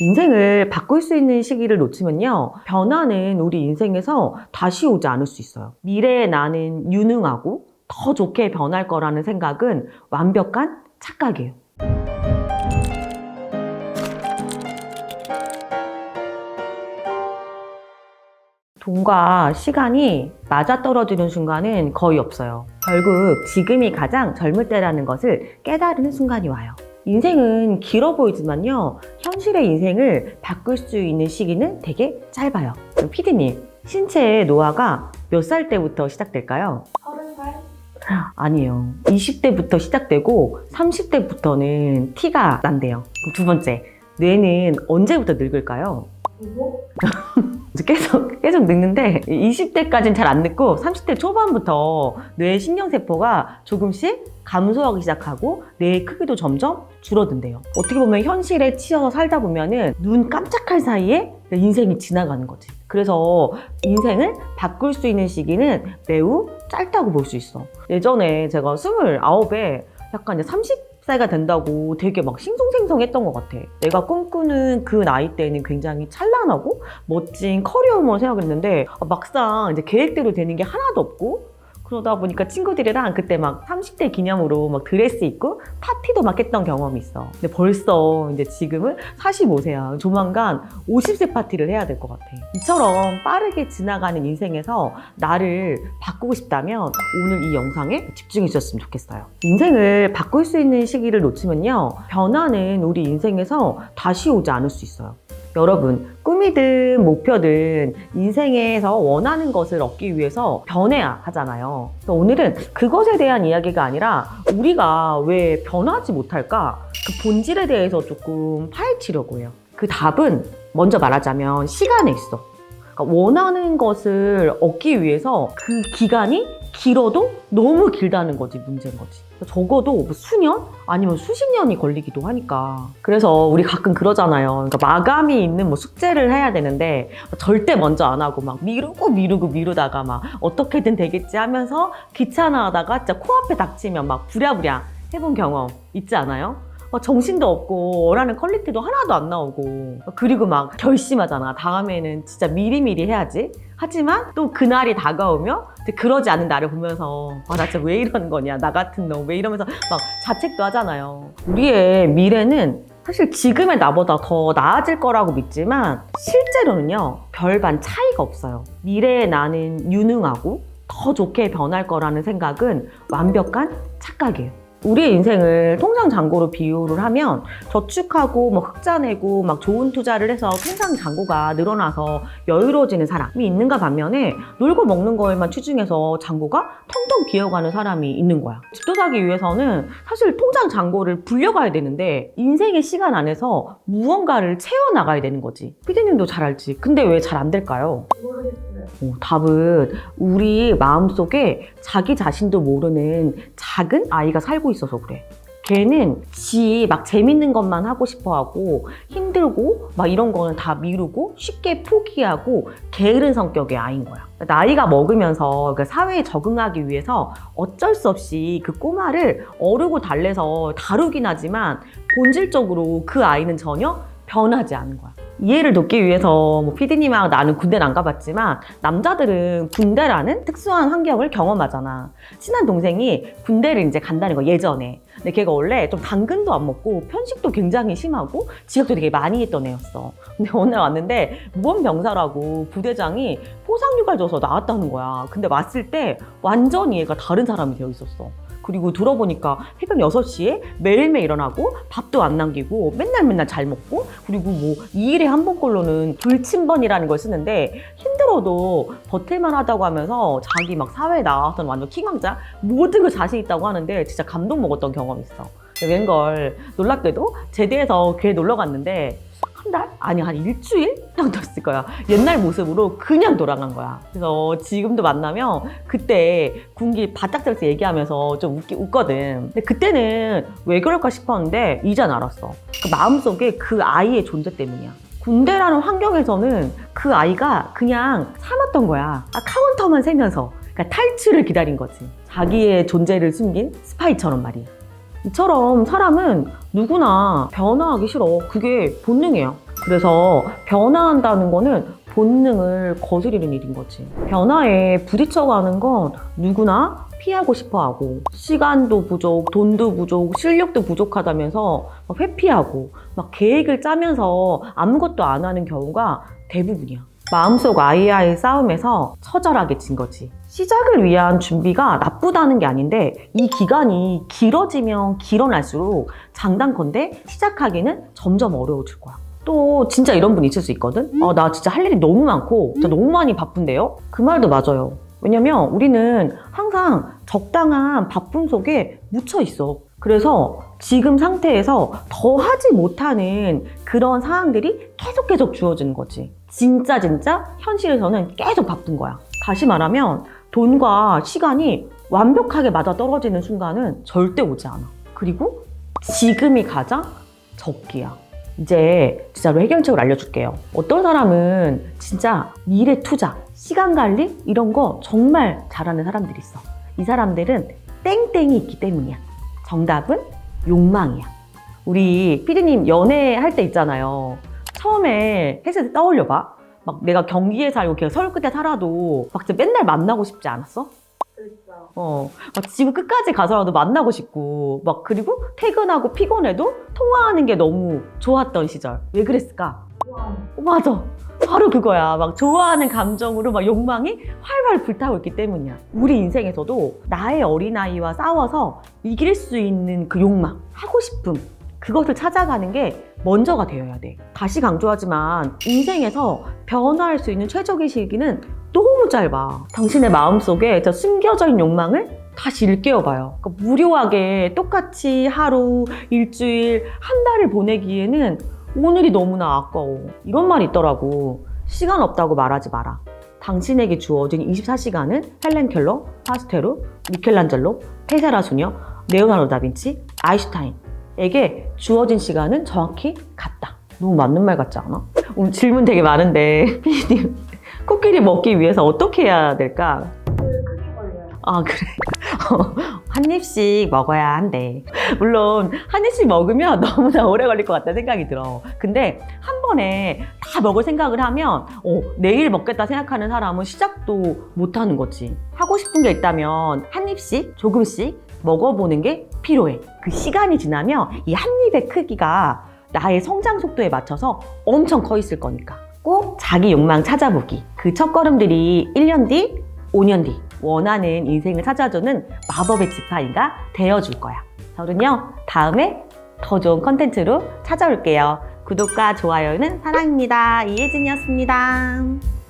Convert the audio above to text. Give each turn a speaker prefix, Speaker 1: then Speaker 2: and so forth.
Speaker 1: 인생을 바꿀 수 있는 시기를 놓치면요. 변화는 우리 인생에서 다시 오지 않을 수 있어요. 미래의 나는 유능하고 더 좋게 변할 거라는 생각은 완벽한 착각이에요. 돈과 시간이 맞아떨어지는 순간은 거의 없어요. 결국 지금이 가장 젊을 때라는 것을 깨달은 순간이 와요. 인생은 길어 보이지만요. 현실의 인생을 바꿀 수 있는 시기는 되게 짧아요. 피디님, 신체의 노화가 몇 살 때부터 시작될까요?
Speaker 2: 살?
Speaker 1: 아니에요. 20대부터 시작되고 30대부터는 티가 난대요. 두 번째, 뇌는 언제부터 늙을까요? 계속 계속 늙는데 20대까지는 잘 안 늙고 30대 초반부터 뇌 신경세포가 조금씩 감소하기 시작하고 뇌의 크기도 점점 줄어든대요. 어떻게 보면 현실에 치여서 살다 보면은 눈 깜짝할 사이에 인생이 지나가는 거지. 그래서 인생을 바꿀 수 있는 시기는 매우 짧다고 볼 수 있어. 예전에 제가 29에 약간 이제 30 세가 된다고 되게 막 싱숭생숭했던 것 같아. 내가 꿈꾸는 그 나이 때는 굉장히 찬란하고 멋진 커리어만 생각했는데 아, 막상 이제 계획대로 되는 게 하나도 없고 그러다 보니까 친구들이랑 그때 막 30대 기념으로 막 드레스 입고 파티도 막 했던 경험이 있어. 근데 벌써 이제 지금은 45세야. 조만간 50세 파티를 해야 될 것 같아. 이처럼 빠르게 지나가는 인생에서 나를 바꾸고 싶다면 오늘 이 영상에 집중해 주셨으면 좋겠어요. 인생을 바꿀 수 있는 시기를 놓치면요. 변화는 우리 인생에서 다시 오지 않을 수 있어요. 여러분, 꿈이든 목표든 인생에서 원하는 것을 얻기 위해서 변해야 하잖아요. 그래서 오늘은 그것에 대한 이야기가 아니라 우리가 왜 변하지 못할까? 그 본질에 대해서 조금 파헤치려고 해요. 그 답은 먼저 말하자면 시간에 있어. 그러니까 원하는 것을 얻기 위해서 그 기간이 길어도 너무 길다는 거지 문제인 거지. 적어도 뭐 수년 아니면 수십 년이 걸리기도 하니까. 그래서 우리 가끔 그러잖아요. 그러니까 마감이 있는 뭐 숙제를 해야 되는데 절대 먼저 안 하고 막 미루고 미루고 미루다가 막 어떻게든 되겠지 하면서 귀찮아하다가 진짜 코앞에 닥치면 막 부랴부랴 해본 경험 있지 않아요? 막 정신도 없고 원하는 퀄리티도 하나도 안 나오고 그리고 막 결심하잖아. 다음에는 진짜 미리미리 해야지. 하지만 또 그날이 다가오면 이제 그러지 않은 나를 보면서 아 나 진짜 왜 이러는 거냐. 나 같은 놈. 왜 이러면서 막 자책도 하잖아요. 우리의 미래는 사실 지금의 나보다 더 나아질 거라고 믿지만 실제로는요 별반 차이가 없어요. 미래의 나는 유능하고 더 좋게 변할 거라는 생각은 완벽한 착각이에요 우리의 인생을 통장 잔고로 비유를 하면 저축하고 뭐 흑자 내고 막 좋은 투자를 해서 통장 잔고가 늘어나서 여유로워지는 사람이 있는가 반면에 놀고 먹는 거에만 치중해서 잔고가 텅텅 비어가는 사람이 있는 거야. 집도 사기 위해서는 사실 통장 잔고를 불려가야 되는데 인생의 시간 안에서 무언가를 채워나가야 되는 거지. 피디님도 잘 알지. 근데 왜 잘 안 될까요?
Speaker 2: 모르겠어요.
Speaker 1: 어, 답은 우리 마음속에 자기 자신도 모르는 작은 아이가 살고 있어서 그래. 걔는 지 막 재밌는 것만 하고 싶어 하고 힘들고 막 이런 거는 다 미루고 쉽게 포기하고 게으른 성격의 아이인 거야. 나이가 먹으면서 그 사회에 적응하기 위해서 어쩔 수 없이 그 꼬마를 어르고 달래서 다루긴 하지만 본질적으로 그 아이는 전혀 변하지 않은 거야. 이해를 돕기 위해서 뭐 PD님하고 나는 군대를 안 가봤지만 남자들은 군대라는 특수한 환경을 경험하잖아. 친한 동생이 군대를 이제 간다는 거 예전에. 근데 걔가 원래 좀 당근도 안 먹고 편식도 굉장히 심하고 지각도 되게 많이 했던 애였어. 근데 날 왔는데 무원병사라고 부대장이 포상휴가를 줘서 나왔다는 거야. 근데 왔을 때 완전히 얘가 다른 사람이 되어 있었어. 그리고 들어보니까 해변 6시에 매일매일 일어나고 밥도 안 남기고 맨날 맨날 잘 먹고 그리고 뭐 2일에 한 번꼴로는 불침번이라는 걸 쓰는데 힘들어도 버틸만 하다고 하면서 자기 막 사회에 나와서는 완전 킹왕자 모든 걸 자신 있다고 하는데 진짜 감동 먹었던 경험이 있어. 웬걸 놀랍게도 제대해서 걔 놀러 갔는데 한 달? 아니 한 일주일 정도 했을 거야. 옛날 모습으로 그냥 돌아간 거야. 그래서 지금도 만나면 그때 군기 바짝 들어서 얘기하면서 좀 웃기, 웃거든. 근데 그때는 왜 그럴까 싶었는데 이젠 알았어. 그 마음속에 그 아이의 존재 때문이야. 군대라는 환경에서는 그 아이가 그냥 살았던 거야. 아, 카운터만 세면서. 그러니까 탈출을 기다린 거지. 자기의 존재를 숨긴 스파이처럼 말이야. 이처럼 사람은 누구나 변화하기 싫어. 그게 본능이에요. 그래서 변화한다는 거는 본능을 거스리는 일인 거지. 변화에 부딪혀가는 건 누구나 피하고 싶어 하고, 시간도 부족, 돈도 부족, 실력도 부족하다면서 막 회피하고, 막 계획을 짜면서 아무것도 안 하는 경우가 대부분이야. 마음속 아이와의 싸움에서 처절하게 진 거지. 시작을 위한 준비가 나쁘다는 게 아닌데 이 기간이 길어지면 길어날수록 장단컨대 시작하기는 점점 어려워질 거야. 또 진짜 이런 분 있을 수 있거든? 아, 나 진짜 할 일이 너무 많고 진짜 너무 많이 바쁜데요? 그 말도 맞아요. 왜냐면 우리는 항상 적당한 바쁨 속에 묻혀 있어. 그래서 지금 상태에서 더 하지 못하는 그런 상황들이 계속 계속 주어지는 거지. 진짜 진짜 현실에서는 계속 바쁜 거야. 다시 말하면 돈과 시간이 완벽하게 맞아 떨어지는 순간은 절대 오지 않아. 그리고 지금이 가장 적기야. 이제 진짜로 해결책을 알려줄게요. 어떤 사람은 진짜 미래 투자, 시간 관리 이런 거 정말 잘하는 사람들이 있어. 이 사람들은 땡땡이 있기 때문이야. 정답은 욕망이야. 우리 피디님 연애할 때 있잖아요. 처음에 때 떠올려봐. 막 내가 경기에 살고 그냥 서울 끝에 살아도 막 진짜 맨날 만나고 싶지 않았어?
Speaker 2: 그랬어.
Speaker 1: 어, 막 지구 끝까지 가서라도 만나고 싶고, 막 그리고 퇴근하고 피곤해도 통화하는 게 너무 좋았던 시절. 왜 그랬을까? 어, 맞아. 바로 그거야. 막 좋아하는 감정으로 막 욕망이 활활 불타고 있기 때문이야. 우리 인생에서도 나의 어린아이와 싸워서 이길 수 있는 그 욕망, 하고 싶음, 그것을 찾아가는 게 먼저가 되어야 돼. 다시 강조하지만 인생에서 변화할 수 있는 최적의 시기는 너무 짧아. 당신의 마음속에 저 숨겨져 있는 욕망을 다시 일깨워봐요. 그러니까 무료하게 똑같이 하루, 일주일, 한 달을 보내기에는 오늘이 너무나 아까워. 이런 말이 있더라고. 시간 없다고 말하지 마라. 당신에게 주어진 24시간은 헬렌 켈러, 파스테로, 미켈란젤로, 페세라 수녀, 레오나르도 다빈치, 아인슈타인 에게 주어진 시간은 정확히 같다. 너무 맞는 말 같지 않아? 질문 되게 많은데 피디님 코끼리 먹기 위해서 어떻게 해야 될까? 아 그래 한 입씩 먹어야 한대 물론 한 입씩 먹으면 너무나 오래 걸릴 것 같다는 생각이 들어 근데 한 번에 다 먹을 생각을 하면 어, 내일 먹겠다 생각하는 사람은 시작도 못 하는 거지 하고 싶은 게 있다면 한 입씩 조금씩 먹어보는 게 필요해 그 시간이 지나면 이 한 입의 크기가 나의 성장 속도에 맞춰서 엄청 커 있을 거니까 꼭 자기 욕망 찾아보기 그 첫걸음들이 1년 뒤 5년 뒤 원하는 인생을 찾아주는 마법의 지팡이가 되어줄 거야. 저는요, 다음에 더 좋은 컨텐츠로 찾아올게요. 구독과 좋아요는 사랑입니다. 이혜진이었습니다.